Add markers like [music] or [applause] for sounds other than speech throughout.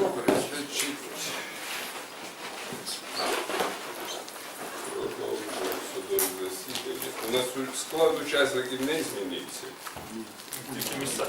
Добре, значить. Судове засідання. У нас склад учасників не змінився. Тільки місця.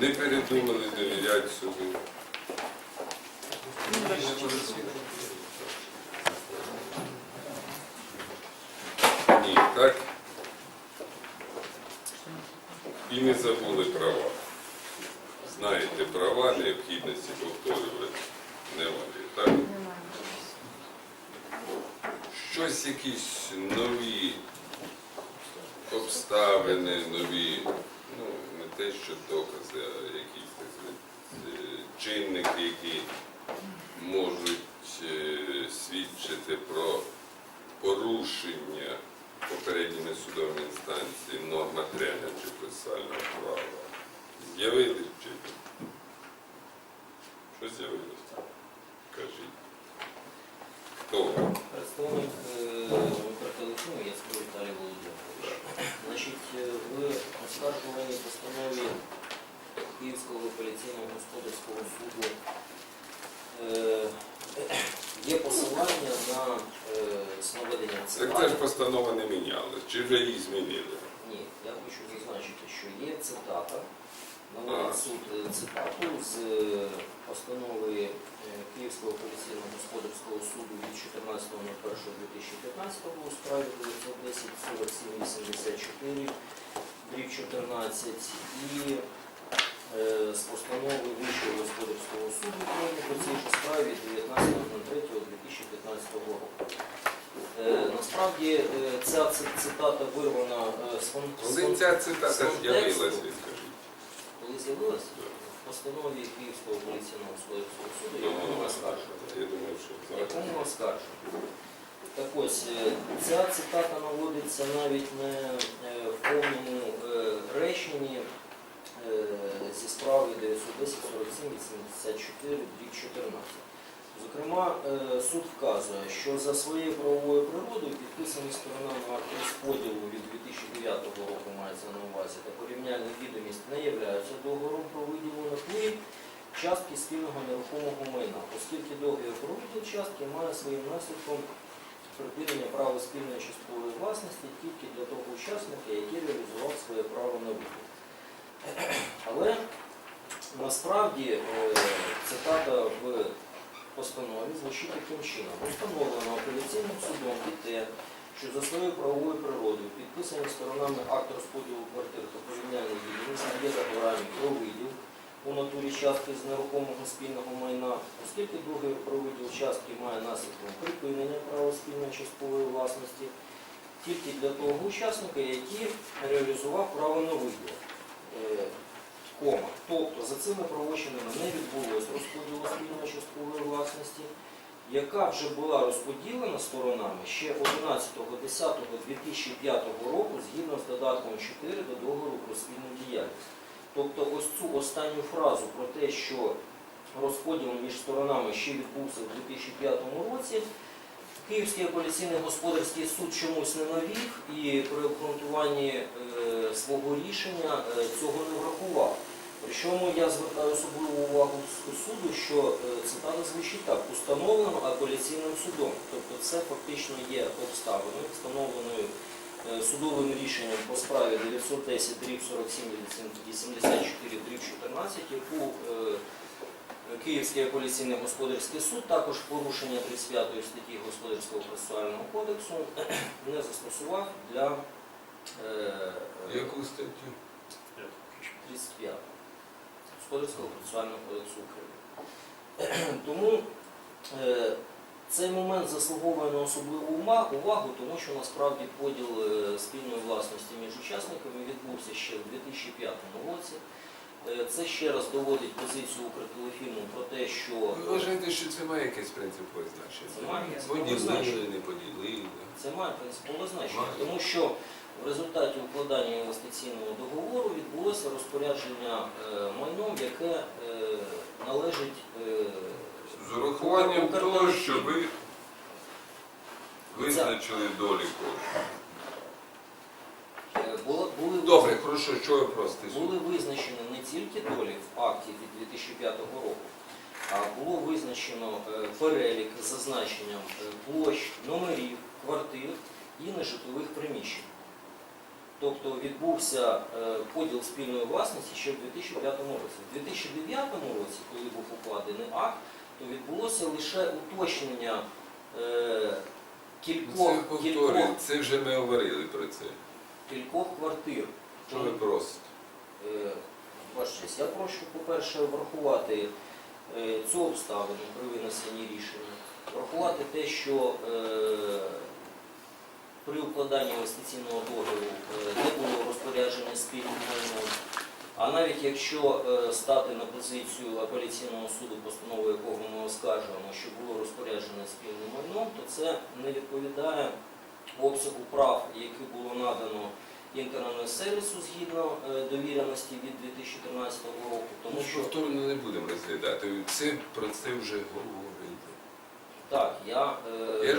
Не передумали довіряти суду. Ні, так? І не забули права. Знаєте права, необхідності повторювати немає, так? Щось якісь нові обставини, нові, ну, не те, що докази, а якісь так чинники, які можуть е, свідчити про порушення попередніми судовими інстанції норм матеріального чи процесуального права. З'явились чи ні? Що з'явилось? Кажіть. Хто ви? Представник Укртелекому, я скажу Віталій Володимирович. Значить, е, в оскаржуваній постанові Київського апеляційного господарського суду е, є посилання на е, наведення Так це ж постанова не мінялась, чи вже її змінили? Ні, я хочу зазначити, що є цитата, суд е, цитату з е, постанови е, Київського апеляційного господарського суду від 14.01.2015 у справі 910 47 84 дріб 14 і з постанови Вищого господарського суду по цій же справі 19.03.2015 року. Е, Насправді ця цитата вирвана з Коли ця цитата ви скажіть? коли з'явилася постанові Київського поліційного суду, яку ми оскаржували. Я думаю, що Яку ми оскаржували. Так ось, е, ця цитата наводиться навіть не в повному е, реченні е, зі справи 910 47 84 дріб 14. Зокрема, е, суд вказує, що за своєю правовою природою підписані сторонами акт розподілу від 2009 року мається на увазі та порівняльна відомість не являються договором про виділу на частки спільного нерухомого майна, оскільки договір про виділ частки має своїм наслідком припинення права спільної часткової власності тільки для того учасника, який реалізував своє право на виділ. Але насправді е, цитата в постанові звучить таким чином. Установлено апеляційним судом і те, що за своєю правовою природою підписані сторонами акт розподілу квартир та порівняльної відомості є договорами про виділ у натурі частки з нерухомого спільного майна, оскільки договір про виділ частки має наслідком припинення права спільної часткової власності тільки для того учасника, який реалізував право на виділ. За цими правочинами не відбулось розподілу спільної часткової власності, яка вже була розподілена сторонами ще 11.10.2005 року згідно з додатком 4 до договору про спільну діяльність. Тобто ось цю останню фразу про те, що розподіл між сторонами ще відбувся у 2005 році, Київський апеляційний господарський суд чомусь не навів і при обґрунтуванні е, свого рішення е, цього не врахував. Причому я звертаю особливу увагу суду, що е, цитата звучить так, установлено апеляційним судом. Тобто це фактично є обставиною, встановленою е, судовим рішенням по справі 910 дріб 47 84 дріб 14, яку е, Київський апеляційний господарський суд також порушення 35 статті Господарського процесуального кодексу [clears throat] не застосував для Яку статтю? 35 Господарського процесуального кодексу України. [clears throat] Тому е, цей момент заслуговує на особливу увагу, тому що насправді поділ е, спільної власності між учасниками відбувся ще в 2005 році. Е, Це ще раз доводить позицію Укртелефільму про те, що Ви вважаєте, що це має якесь принципове значення? Це має принципове значення. не поділили. Це має принципове значення, Має. тому що в результаті укладання інвестиційного договору відбулося розпорядження е, майном, яке е, належить е, З урахуванням того, що що ви визначили долі коштів. Добре, хорошо, що ви просите? були визначені не тільки долі в акті від 2005 року, а було визначено е, перелік з зазначенням е, площ, номерів, квартир і нежитлових приміщень. Тобто відбувся е, поділ спільної власності ще в 2005 році. В 2009 році, коли був укладений акт, то відбулося лише уточнення Це кількох, повторюю, кількох, це вже ми говорили про це. Кількох квартир. Що ви просите? Е, честь, я прошу, по-перше, врахувати е, цю обставину при винесенні рішення, врахувати те, що е, при укладанні інвестиційного договору не було розпорядження спільним майном, а навіть якщо стати на позицію апеляційного суду, постанову якого ми оскаржуємо, що було розпоряджене спільним майном, то це не відповідає обсягу прав, які було надано інтернет-сервісу згідно е, довіреності від 2013 року, тому Тому що повторно не будемо розглядати. Це про це вже говорили. так, я, е, Я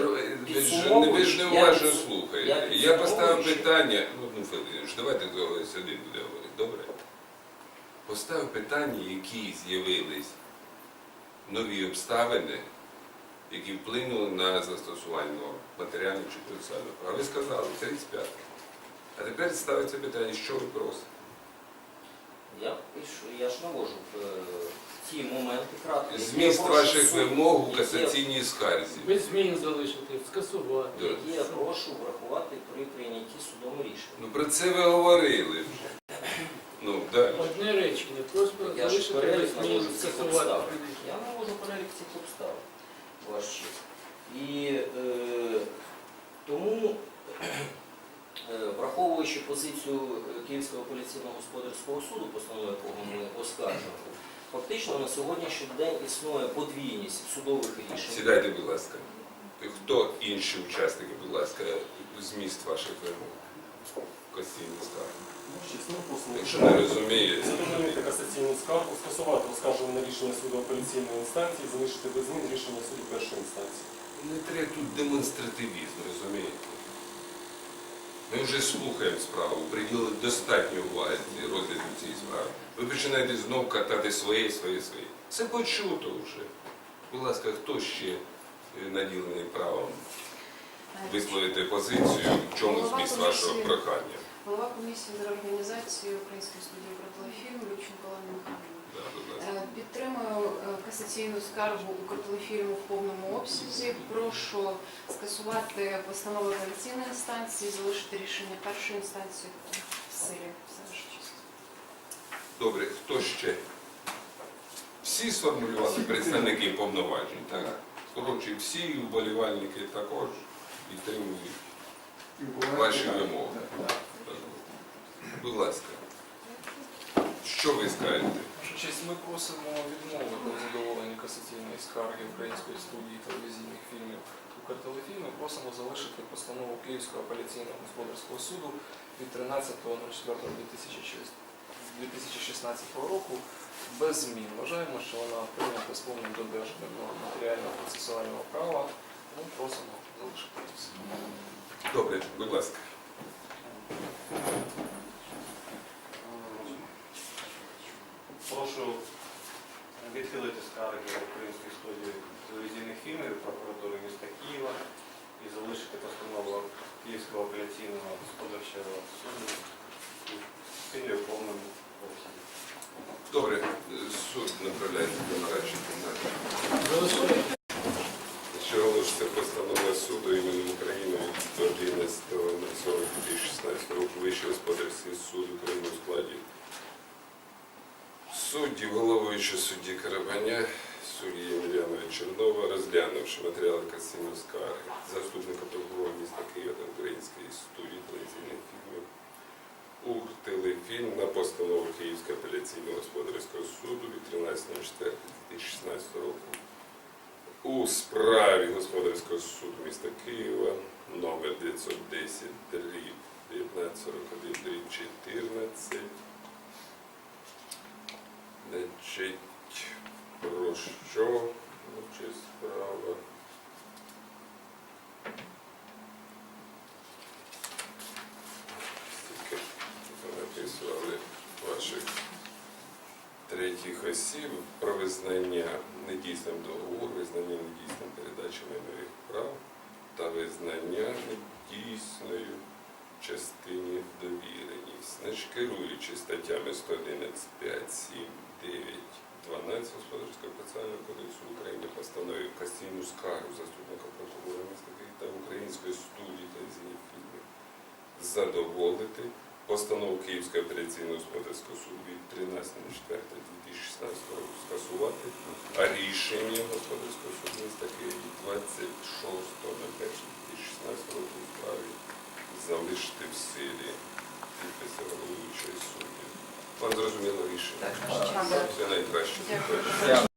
ви ж не- уважно слухаєте. я Я поставив питання, ну, ну Федорович, давайте хтось один буде говорити, добре? Поставив питання, які з'явились нові обставини, які вплинули на застосування норм матеріального чи процесуального права. Ви сказали 35. А тепер ставиться питання, що ви просите? я пишу, я ж навожу е, ті моменти краткі. які Зміст я прошу ваших суд- вимог у які- касаційній скарзі. Без змін залишити, скасувати. Які я прошу врахувати при прийнятті судом рішення. Ну про це ви говорили вже. Ну, далі. Одне речення, просто Я ж залишити без перелік змін, навожу цих скасувати. обставин. Я навожу перелік цих обставин. Честь. І е, тому, е, враховуючи позицію Київського апеляційного господарського суду, постанову якого ми оскаржували, фактично на сьогоднішній день існує подвійність судових рішень. Сідайте, будь ласка. Хто інші учасники, будь ласка, зміст ваших вимог? Костійний скарги. Якщо не розумієте, Задовольнити касаційну скаргу, скасувати оскаржуване рішення суду апеляційної інстанції, залишити без змін рішення суду першої інстанції. не треба тут демонстративізм, розумієте? Ми вже слухаємо справу, приділили достатньо уваги розгляду цієї справи. Ви починаєте знов катати своє, своє, своє. Це почуто вже. Будь ласка, хто ще е, наділений правом висловити позицію, в чому Голова зміст вашого прохання? Голова комісії з реорганізації Української студії «Укртелефільм» Любченко Олена Михайлівна. Е, Підтримую е, касаційну скаргу «Укртелефільму» в повному обсязі. Прошу скасувати постанову апеляційної інстанції, залишити рішення першої інстанції в силі. Все ваша честь. Добре, хто ще? Всі сформулювали представники повноважень, так? Коротше, всі вболівальники також підтримують ваші вимоги. Будь ласка, що ви скажете? Честь, ми просимо відмовити у задоволенні касаційної скарги Української студії телевізійних фільмів «Укртелефільм». Ми просимо залишити постанову Київського апеляційного господарського суду від 13.04.2016 року без змін. Вважаємо, що вона прийнята з повним додержанням матеріального процесуального права. Ми просимо залишити. Добре, будь ласка. Прошу відхилити скарги Української студії телевізійних фільмів прокуратури міста Києва і залишити постанову Київського апеляційного господарчого суду в силі в повному обсязі. Добре, суд направляється до нарадчої кімнати. Залишити. Що оголошується постанова суду іменем України від 11.40.2016 року Вищий господарський суд України у складі суддів, головуючого судді Карабаня, судді Ємельянова Чернова, розглянувши матеріали касційної скарги заступника прокурора міста Києва та Української студії телевізійних фільмів «Укртелефільм» на постанову Київського апеляційного господарського суду від 13.04.2016 року у справі господарського суду міста Києва номер 910 дріб 1941 дріб 14. Значить, про що чи справа. Стільки написували ваших третіх осіб про визнання недійсним договору, визнання недійсним передачі майнових прав та визнання недійсною частині довіреність. Значить, керуючи статтями 111, 5, 7, 9. 12 Господарського процесуального кодексу України постановив касційну скаргу заступника прокурора міста та Української студії телевізійних фільмів задоволити постанову Київського апеляційного господарського суду від 13.04.2016 року скасувати, а рішення господарського суду міста Києва від 26.01.2016 року у справі залишити в силі підписи головуючої судді. Вам зрозуміло рішення? Це найкраще.